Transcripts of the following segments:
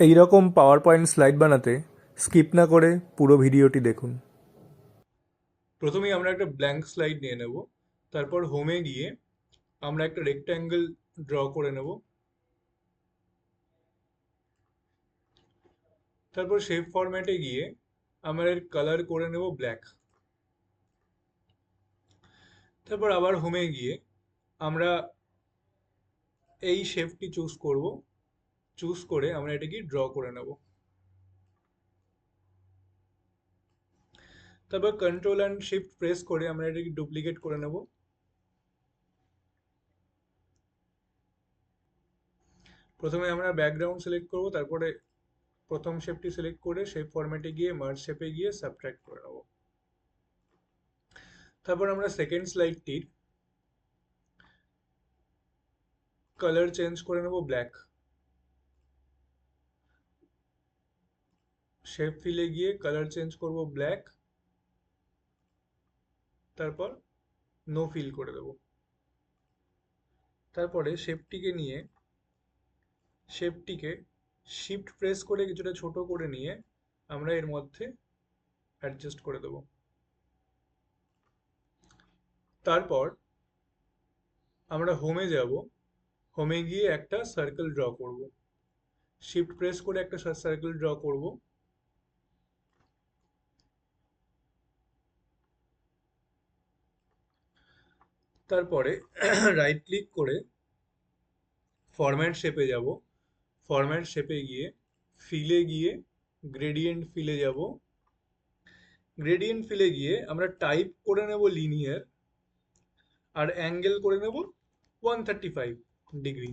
এই রকম power point slide বানাতে স্কিপ না করে পুরো ভিডিওটি দেখুন। প্রথমেই আমরা একটা ব্ল্যাঙ্ক স্লাইড নিয়ে নেব, তারপর হোমে গিয়ে আমরা একটা রেক্ট্যাঙ্গেল ড্র করে নেব। তারপর শেপ ফরম্যাটে গিয়ে আমরা এর কালার করে নেব ব্ল্যাক তারপর আবার হোমে গিয়ে আমরা এই শেপটি চুজ করব। চুজ করে আমরা এটাকে ড্র করে নেব। তারপর কন্ট্রোল অ্যান্ড শিফট প্রেস করে আমরা এটাকে ডুপ্লিকেট করে নেব। প্রথমে আমরা ব্যাকগ্রাউন্ড সিলেক্ট করব, তারপরে প্রথম শেপটি সিলেক্ট করে শেপ ফরম্যাটে গিয়ে মার্জ শেপে গিয়ে সাবট্রাক্ট করে নেব। তারপর আমরা সেকেন্ড স্লাইডটির কালার চেঞ্জ করে নেব ব্ল্যাক শেপ ফিলে গিয়ে কালার চেঞ্জ করব ব্ল্যাক তারপর নো ফিল করে দেব। তারপরে শেপটিকে নিয়ে শেপটিকে শিফট প্রেস করে কিছুটা ছোট করে নিয়ে আমরা এর মধ্যে অ্যাডজাস্ট করে দেব। তারপর আমরা হোমে যাব হোমে গিয়ে একটা সার্কেল ড্র করব। শিফট প্রেস করে একটা সার্কেল ড্র করব। তারপরে রাইট ক্লিক করে ফরম্যাট শেপে যাব। ফরম্যাট শেপে গিয়ে ফিলে গিয়ে গ্রেডিয়েন্ট ফিলে যাব। গ্রেডিয়েন্ট ফিলে গিয়ে আমরা টাইপ করে নেব লিনিয়ার আর অ্যাঙ্গেল করে নেব ওয়ান থার্টি ফাইভ ডিগ্রি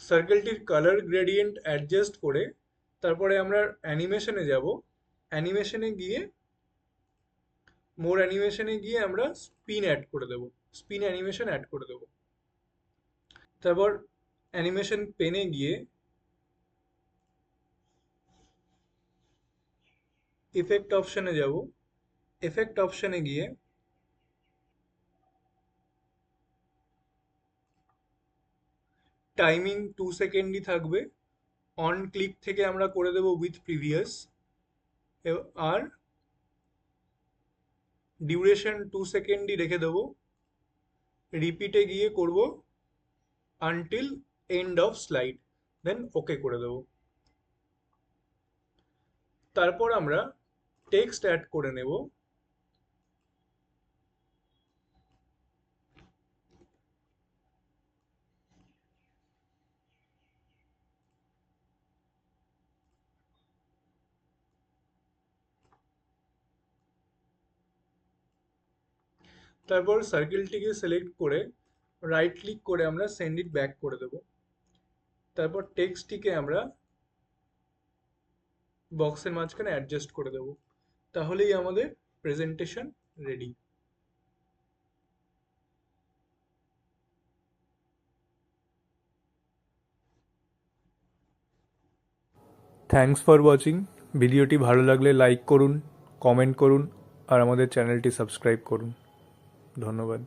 সার্কেলটির কালার গ্রেডিয়েন্ট অ্যাডজাস্ট করে তারপরে আমরা অ্যানিমেশনে যাব। অ্যানিমেশনে গিয়ে মোর অ্যানিমেশনে গিয়ে আমরা স্পিন অ্যাড করে দেব। স্পিন অ্যানিমেশন অ্যাড করে দেব। তারপর অ্যানিমেশন পেনে গিয়ে ইফেক্ট অপশনে যাব। এফেক্ট অপশনে গিয়ে টাইমিং টু সেকেন্ডই থাকবে। অন ক্লিক থেকে আমরা করে দেব উইথ প্রিভিয়াস আর ডিউরেশন টু সেকেন্ডই রেখে দেবো। রিপিটে গিয়ে করব until end of slide then okay করে দেব। তারপর আমরা টেক্সট অ্যাড করে নেব। তারপর সার্কেলটিকে সিলেক্ট করে রাইট ক্লিক করে আমরা সেন্ড ইট ব্যাক করে দেব। তারপর টেক্সটটিকে আমরা বক্সের মাঝখানে অ্যাডজাস্ট করে দেব। তাহলেই আমাদের presentation ready thanks for watching ভিডিওটি ভালো লাগলে লাইক করুন কমেন্ট করুন, আর আমাদের চ্যানেলটি সাবস্ক্রাইব করুন। ধন্যবাদ